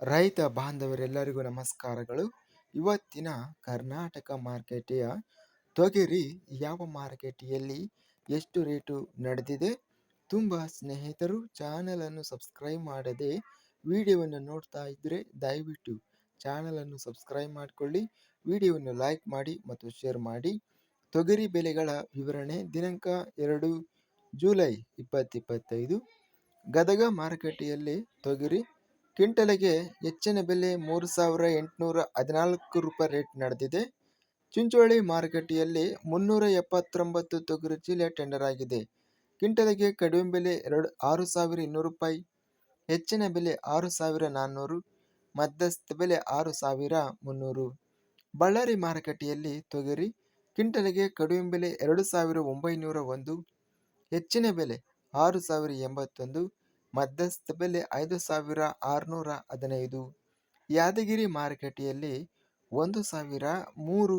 ರೈತ ಬಾಂಧವರೆಲ್ಲರಿಗೂ ನಮಸ್ಕಾರಗಳು. ಇವತ್ತಿನ ಕರ್ನಾಟಕ ಮಾರ್ಕೆಟೆಯ ತೊಗರಿ ಯಾವ ಮಾರ್ಕೆಟಿಯಲ್ಲಿ ಎಷ್ಟು ರೇಟು ನಡೆದಿದೆ? ತುಂಬ ಸ್ನೇಹಿತರು ಚಾನಲನ್ನು ಸಬ್ಸ್ಕ್ರೈಬ್ ಮಾಡದೆ ವಿಡಿಯೋವನ್ನು ನೋಡ್ತಾ ಇದ್ದರೆ ದಯವಿಟ್ಟು ಚಾನಲನ್ನು ಸಬ್ಸ್ಕ್ರೈಬ್ ಮಾಡಿಕೊಳ್ಳಿ, ವಿಡಿಯೋವನ್ನು ಲೈಕ್ ಮಾಡಿ ಮತ್ತು ಶೇರ್ ಮಾಡಿ. ತೊಗರಿ ಬೆಲೆಗಳ ವಿವರಣೆ, ದಿನಾಂಕ ಎರಡು ಜುಲೈ ಇಪ್ಪತ್ತಿಪ್ಪತ್ತೈದು ಗದಗ ಮಾರುಕಟ್ಟೆಯಲ್ಲಿ ತೊಗರಿ ಕ್ವಿಂಟಲಿಗೆ ಹೆಚ್ಚಿನ ಬೆಲೆ ಮೂರು ಸಾವಿರ ಎಂಟುನೂರ ಹದಿನಾಲ್ಕು ರೂಪಾಯಿ ರೇಟ್ ನಡೆದಿದೆ. ಚಿಂಚೋಳಿ ಮಾರುಕಟ್ಟೆಯಲ್ಲಿ ಮುನ್ನೂರ ಎಪ್ಪತ್ತೊಂಬತ್ತು ತೊಗರಿ ಚೀಲ ಟೆಂಡರ್ ಆಗಿದೆ. ಕ್ವಿಂಟಲಿಗೆ ಕಡಿಮೆ ಬೆಲೆ ಎರಡು, ಆರು ಸಾವಿರ ಇನ್ನೂರು ರೂಪಾಯಿ, ಹೆಚ್ಚಿನ ಬೆಲೆ ಆರು ಸಾವಿರ ನಾನ್ನೂರು, ಮಧ್ಯಸ್ಥ ಬೆಲೆ ಆರು ಸಾವಿರ ಮುನ್ನೂರು. ಬಳ್ಳಾರಿ ಮಾರುಕಟ್ಟೆಯಲ್ಲಿ ತೊಗರಿ ಕ್ವಿಂಟಲಿಗೆ ಕಡಿಮೆ ಬೆಲೆ ಎರಡು ಸಾವಿರ ಒಂಬೈನೂರ ಒಂದು, ಹೆಚ್ಚಿನ ಬೆಲೆ ಆರು ಸಾವಿರ ಎಂಬತ್ತೊಂದು ಮಧ್ಯಸ್ಥ ಬೆಲೆ ಐದು ಸಾವಿರ ಆರುನೂರ ಹದಿನೈದು. ಯಾದಗಿರಿ ಮಾರುಕಟ್ಟೆಯಲ್ಲಿ ಒಂದು ಸಾವಿರ ಮೂರು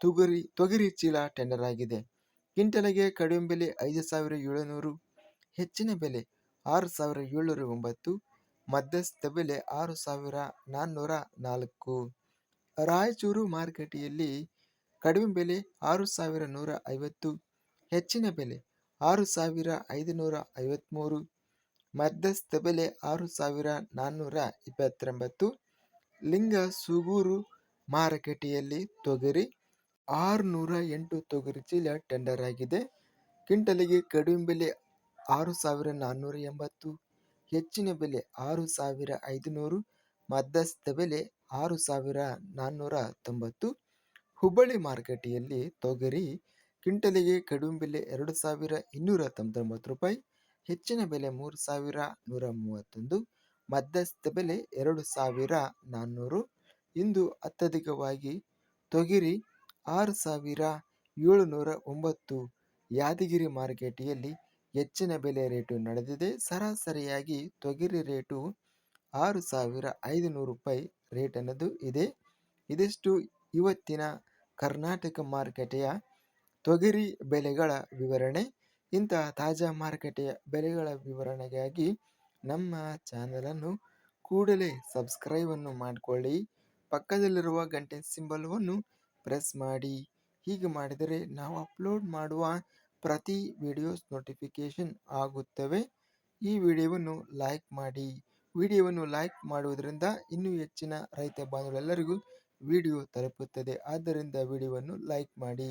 ತೊಗರಿ ತೊಗರಿ ಚೀಲ ಟೆಂಡರ್ ಆಗಿದೆ. ಕಿಂಟಲಗೆ ಕಡಿಮೆ ಬೆಲೆ ಐದು ಸಾವಿರ ಏಳುನೂರು, ಹೆಚ್ಚಿನ ಬೆಲೆ ಆರು ಸಾವಿರ ಏಳ್ನೂರ ಒಂಬತ್ತು, ಮಧ್ಯಸ್ಥ ಬೆಲೆ ಆರು ಸಾವಿರ ನಾನ್ನೂರ ನಾಲ್ಕು. ರಾಯಚೂರು ಮಾರುಕಟ್ಟೆಯಲ್ಲಿ ಕಡಿಮೆ ಬೆಲೆ ಆರು ಸಾವಿರ ನೂರ ಐವತ್ತು, ಹೆಚ್ಚಿನ ಬೆಲೆ ಆರು ಸಾವಿರ ಐದುನೂರ ಐವತ್ತ್ಮೂರು ಮಧ್ಯಸ್ಥ ಬೆಲೆ ಆರು ಸಾವಿರ ನಾನ್ನೂರ ಇಪ್ಪತ್ತೊಂಬತ್ತು ಲಿಂಗ ಸುಗೂರು ಮಾರುಕಟ್ಟೆಯಲ್ಲಿ ತೊಗರಿ ಆರುನೂರ ಎಂಟು ತೊಗರಿ ಚೀಲ ಟೆಂಡರ್ ಆಗಿದೆ. ಕ್ವಿಂಟಲಿಗೆ ಕಡಿಮೆ ಬೆಲೆ ಆರು ಸಾವಿರ ನಾನ್ನೂರ ಎಂಬತ್ತು ಹೆಚ್ಚಿನ ಬೆಲೆ ಆರು ಸಾವಿರ ಐದುನೂರು ಮಧ್ಯಸ್ಥ ಬೆಲೆ ಆರು ಸಾವಿರ ನಾನ್ನೂರ ತೊಂಬತ್ತು ಹುಬ್ಬಳ್ಳಿ ಮಾರುಕಟ್ಟೆಯಲ್ಲಿ ತೊಗರಿ ಕ್ವಿಂಟಲಿಗೆ ಕಡಿಮೆ ಬೆಲೆ ಎರಡು ಸಾವಿರ ಇನ್ನೂರ ತೊಂಬತ್ತೊಂಬತ್ತು ರೂಪಾಯಿ. ಹೆಚ್ಚಿನ ಬೆಲೆ ಮೂರು ಸಾವಿರ ನೂರ ಮೂವತ್ತೊಂದು, ಮಧ್ಯಸ್ಥ ಬೆಲೆ ಎರಡು ಸಾವಿರ ನಾನ್ನೂರು. ಇಂದು ಅತ್ಯಧಿಕವಾಗಿ ತೊಗರಿ ಆರು ಸಾವಿರ ಏಳುನೂರ ಒಂಬತ್ತು. ಯಾದಗಿರಿ ಮಾರುಕಟ್ಟೆಯಲ್ಲಿ ಹೆಚ್ಚಿನ ಬೆಲೆ ರೇಟು ನಡೆದಿದೆ. ಸರಾಸರಿಯಾಗಿ ತೊಗರಿ ರೇಟು ಆರು ಸಾವಿರ ಐದುನೂರು ರೂಪಾಯಿ ರೇಟ್ ಅನ್ನೋದು ಇದೆ. ಇದಿಷ್ಟು ಇವತ್ತಿನ ಕರ್ನಾಟಕ ಮಾರುಕಟ್ಟೆಯ ತೊಗರಿ ಬೆಲೆಗಳ ವಿವರಣೆ. ಇಂತಹ ತಾಜಾ ಮಾರುಕಟ್ಟೆಯ ಬೆಲೆಗಳ ವಿವರಣೆಗಾಗಿ ನಮ್ಮ ಚಾನಲನ್ನು ಕೂಡಲೇ ಸಬ್ಸ್ಕ್ರೈಬನ್ನು ಮಾಡಿಕೊಳ್ಳಿ. ಪಕ್ಕದಲ್ಲಿರುವ ಗಂಟೆ ಸಿಂಬಲ್ವನ್ನು ಪ್ರೆಸ್ ಮಾಡಿ. ಹೀಗೆ ಮಾಡಿದರೆ ನಾವು ಅಪ್ಲೋಡ್ ಮಾಡುವ ಪ್ರತಿ ವಿಡಿಯೋಸ್ ನೋಟಿಫಿಕೇಷನ್ ಆಗುತ್ತವೆ. ಈ ವಿಡಿಯೋವನ್ನು ಲೈಕ್ ಮಾಡಿ. ವಿಡಿಯೋವನ್ನು ಲೈಕ್ ಮಾಡುವುದರಿಂದ ಇನ್ನೂ ಹೆಚ್ಚಿನ ರೈತ ಬಾಂಧವರೆಲ್ಲರಿಗೂ ವಿಡಿಯೋ ತಲುಪುತ್ತದೆ. ಆದ್ದರಿಂದ ವಿಡಿಯೋವನ್ನು ಲೈಕ್ ಮಾಡಿ.